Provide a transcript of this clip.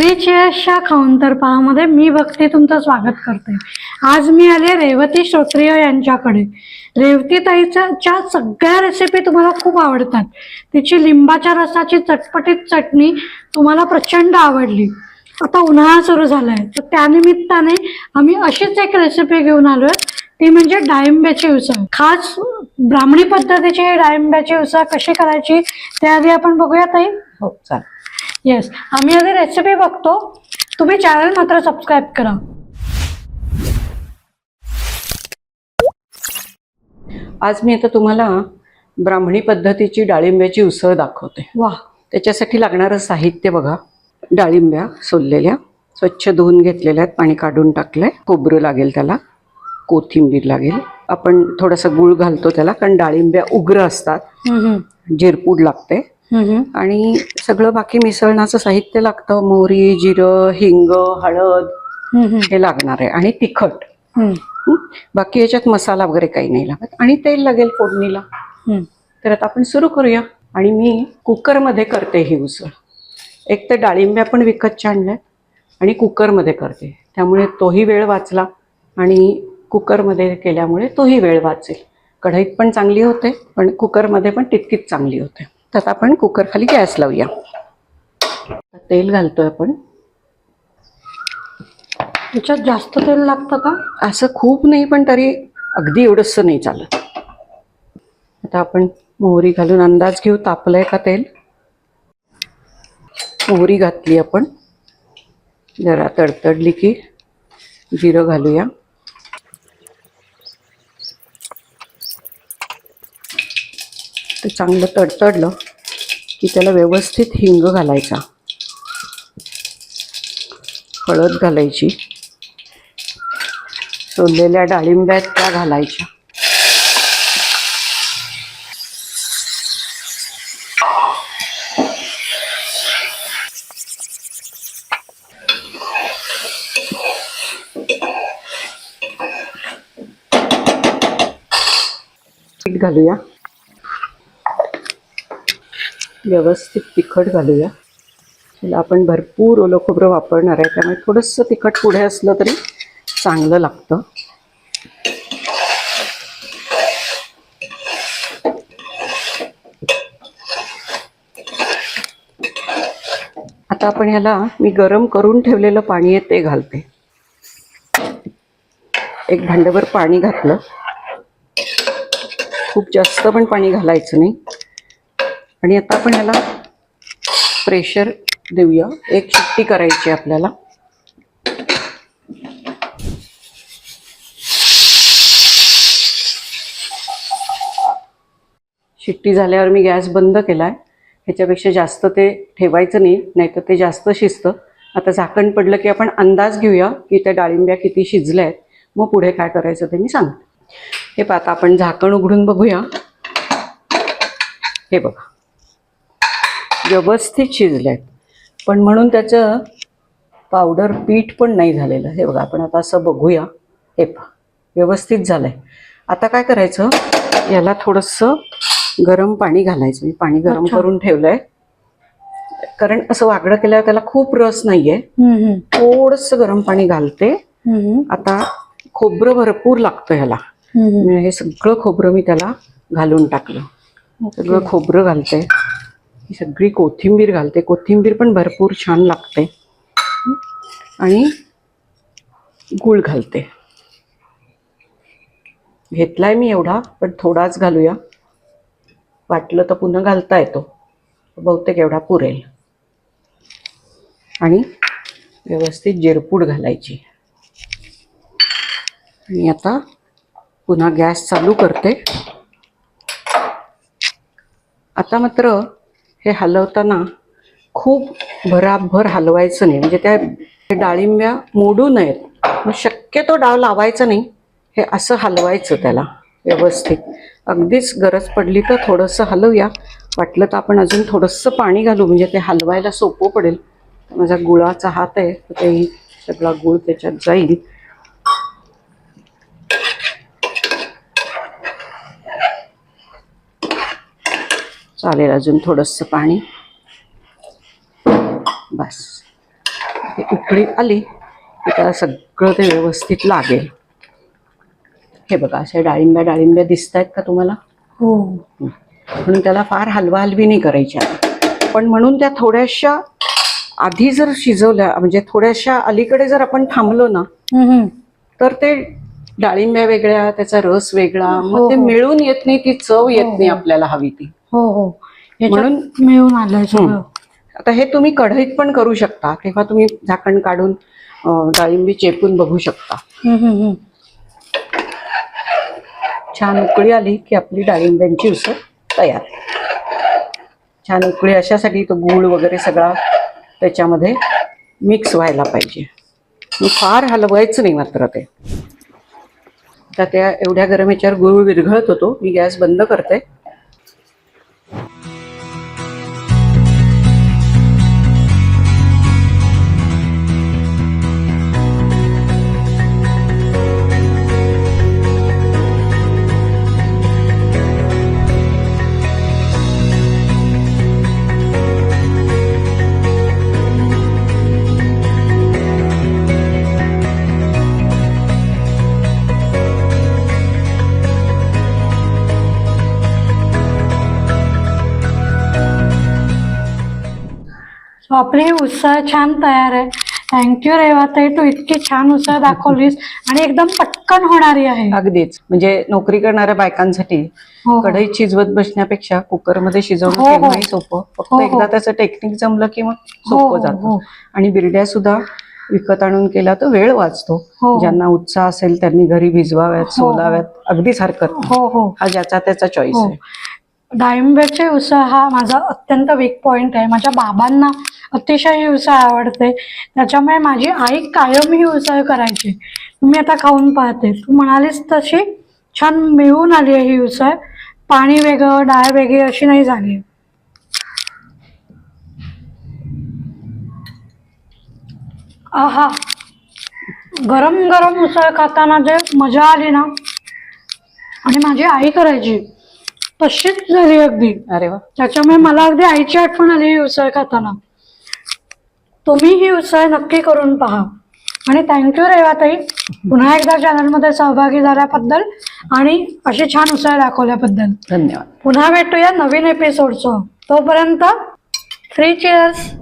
श्रीचेशा खाऊंतर पाहामध्ये मी भक्ती तुमचं स्वागत करते. आज मी आले रेवती श्रोत्रिय यांच्याकडे. रेवती ताईच्या सगळ्या रेसिपी तुम्हाला खूप आवडतात. तिची लिंबाच्या रसाची चटपटीत चटणी तुम्हाला प्रचंड आवडली. आता उन्हाळा सुरू झालाय तर त्यानिमित्ताने आम्ही अशीच एक रेसिपी घेऊन आलोय. ती म्हणजे डाळिंब्याची उसळ. खास ब्राह्मणी पद्धतीची डाळिंब्याची उसळ कशी करायची त्याआधी आपण बघूया ताई. हो चालेल. येस आम्ही आधी रेसिपी बघतो तुम्ही चॅनल मात्र सबस्क्राईब करा. आज मी आता तुम्हाला ब्राह्मणी पद्धतीची डाळिंब्याची उसळ दाखवते. वा त्याच्यासाठी लागणारं साहित्य बघा. डाळिंब्या सोललेल्या स्वच्छ धुवून घेतलेल्या आहेत पाणी काढून टाकलंय. खोबरं लागेल त्याला कोथिंबीर लागेल. आपण थोडासा गुळ घालतो त्याला कारण डाळिंब्या उग्र असतात. जिरपूड लागते. आणि सगळं बाकी मिसळणाचं साहित्य लागतं. मोहरी जिरं हिंग हळद हे लागणार आहे. आणि तिखट? बाकी याच्यात मसाला वगैरे काही नाही लागत. आणि तेल लागेल फोडणीला. तर आता आपण सुरू करूया. आणि मी कुकरमध्ये करते ही उसळ. एक तर डाळिंब्या पण विकत आणल्या आणि कुकरमध्ये करते. त्यामुळे तोही वेळ वाचला आणि कुकरमध्ये केल्यामुळे तोही वेळ वाचेल. कढईत पण चांगली होते पण कुकरमध्ये पण तितकीच चांगली होते. तर आता आपण कुकर खाली गॅस लावूया. तेल घालतोय आपण. त्याच्यात जास्त तेल लागतं का? असं खूप नाही पण तरी अगदी एवढंसं नाही चालत. आता आपण मोहरी घालून अंदाज घेऊ तापलंय का तेल? मोहरी घातली आपण. जरा तडतडली की जिरं घालूया. ते चांगलं तडतडलं की त्याला व्यवस्थित हिंग घालायचा. हळद घालायची. सोललेल्या डाळिंब्यात त्या घालायच्या. घालूया. व्यवस्थित तिखट घालूया. त्याला आपण भरपूर ओलं खोबरं वापरणार आहे त्यामुळे थोडंसं तिखट पुढे असलं तरी चांगलं लागतं. आता आपण ह्याला मी गरम करून ठेवलेलं पाणी आहे ते घालते. एक भांडभर पाणी घातलं. खूप जास्त पण पाणी घालायचं नाही. आणि आता आपण याला प्रेशर देऊया. एक शिट्टी करायची आपल्याला. शिट्टी झाल्यावर मी गॅस बंद केलाय. ह्याच्यापेक्षा जास्त ते ठेवायचं नाही नाहीतर ते जास्त शिजतं. आता झाकण पडलं की आपण अंदाज घेऊया की त्या डाळिंब्या किती शिजल्या आहेत मग पुढे काय करायचं ते मी सांगते. हे पाहता आपण झाकण उघडून बघूया. हे बघा. व्यवस्थित शिजले आहेत पण म्हणून त्याचं पावडर पीठ पण नाही झालेलं. हे बघा आपण आता असं बघूया. हे पहा व्यवस्थित झालंय. आता काय करायचं? याला थोडंसं गरम पाणी घालायचं. मी पाणी गरम. करून ठेवलंय. कारण असं वागडं केल्यावर त्याला खूप रस नाहीये. थोडंसं गरम पाणी घालते. आता खोबरं भरपूर लागतं ह्याला. हे सगळं खोबरं मी त्याला घालून टाकलं. सगळं खोबरं घालते. ही सगळी कोथिंबीर घालते. कोथिंबीर पण भरपूर छान लागते. आणि गूळ घालते. घेतलाय मी एवढा पण थोडाच घालूया. वाटलं तर पुन्हा घालता येतो. बहुतेक एवढा पुरेल. आणि व्यवस्थित जिरपूड घालायची. आणि आता पुन्हा गॅस चालू करते. आता मात्र हे हलवताना खूप भराभर हलवायचं नाही. म्हणजे त्या डाळिंब्या मोडू नयेत. मग शक्यतो डाव लावायचा नाही. हे असं हलवायचं त्याला व्यवस्थित. अगदीच गरज पडली तर थोडंसं हलवूया. वाटलं तर आपण अजून थोडंसं पाणी घालू. म्हणजे ते हलवायला सोपं पडेल. माझा गुळाचा हात आहे. तर तेही सगळा गुळ त्याच्यात जाईल. चालेल अजून थोडंसं पाणी. बस. ती उकळी आली की त्याला सगळं ते व्यवस्थित लागेल. हे बघा अशा डाळिंब्या डाळिंब्या दिसत आहेत का तुम्हाला? हो. म्हणून त्याला फार हलवा हलवी नाही करायच्या पण म्हणून त्या थोड्याशा आधी जर शिजवल्या म्हणजे थोड्याशा अलीकडे जर आपण थांबलो ना. तर ते डाळिंब्या वेगळ्या त्याचा रस वेगळा हो, मग ते हो. मिळून येत नाही ती चव येत हो, नाही. आपल्याला हवी ती. हो हो. म्हणून- मिळून आलंय सगळं. आता हे तुम्ही कढईत पण करू शकता तेव्हा तुम्ही झाकण काढून अं, डाळिंबी चेपून बघू शकता. हम्म, हम्म, हम्म. छान उकळी आली की आपली डाळिंब्यांची उसळ तयार. छान उकळी अशासाठी तो गूळ वगैरे सगळा त्याच्यामध्ये मिक्स व्हायला पाहिजे. मग फार हलवायचं नाही मात्र ते. आता त्या एवढ्या गरम याच्यावर गूळ विरघळत होतो मी गॅस बंद करते. आपली उसळ छान तयार आहे. थँक्यू रेवाताई तू इतकी छान उसळ दाखवलीस आणि एकदम पटकन होणारी आहे. अगदीच. म्हणजे नोकरी करणाऱ्या बायकांसाठी हो, हो. कढईत शिजवत बसण्यापेक्षा कुकरमध्ये शिजवणं हो, हो. केव्हाही सोपं. फक्त हो, हो. एकदा त्याचं टेक्निक जमलं की मग हो, सोपं जातं. हो. आणि बिरड्या सुद्धा विकत आणून केला तर वेळ वाचतो. हो. ज्यांना उत्साह असेल त्यांनी घरी भिजवाव्यात सोलाव्यात अगदीच हरकत नाही. हो हो. हा ज्याचा त्याचा चॉईस हो. आहे. डाळिंब्याचे उसळ हा माझा अत्यंत वीक पॉईंट आहे. माझ्या बाबांना अतिशय ही उसळ आवडते. त्याच्यामुळे माझी आई कायम ही उसळ करायची. मी आता खाऊन पाहते. तू म्हणालीस तशी छान मिळून आली आहे ही उसळ. पाणी वेगळं डाळ वेगळी अशी नाही झाली. आहा. गरम गरम उसळ खाताना जे मजा आली ना आणि माझी आई करायची. तशीच झाली अगदी. अरे वा. त्याच्यामुळे मला अगदी आईची आठवण आली ही उसळ खाताना. तुम्ही ही उसळ नक्की करून पहा. आणि थँक्यू रेवाताई. पुन्हा एकदा चॅनलमध्ये सहभागी झाल्याबद्दल आणि अशी छान उसळ दाखवल्याबद्दल. धन्यवाद. पुन्हा भेटूया नवीन एपिसोडचं तोपर्यंत थ्री चेअर्स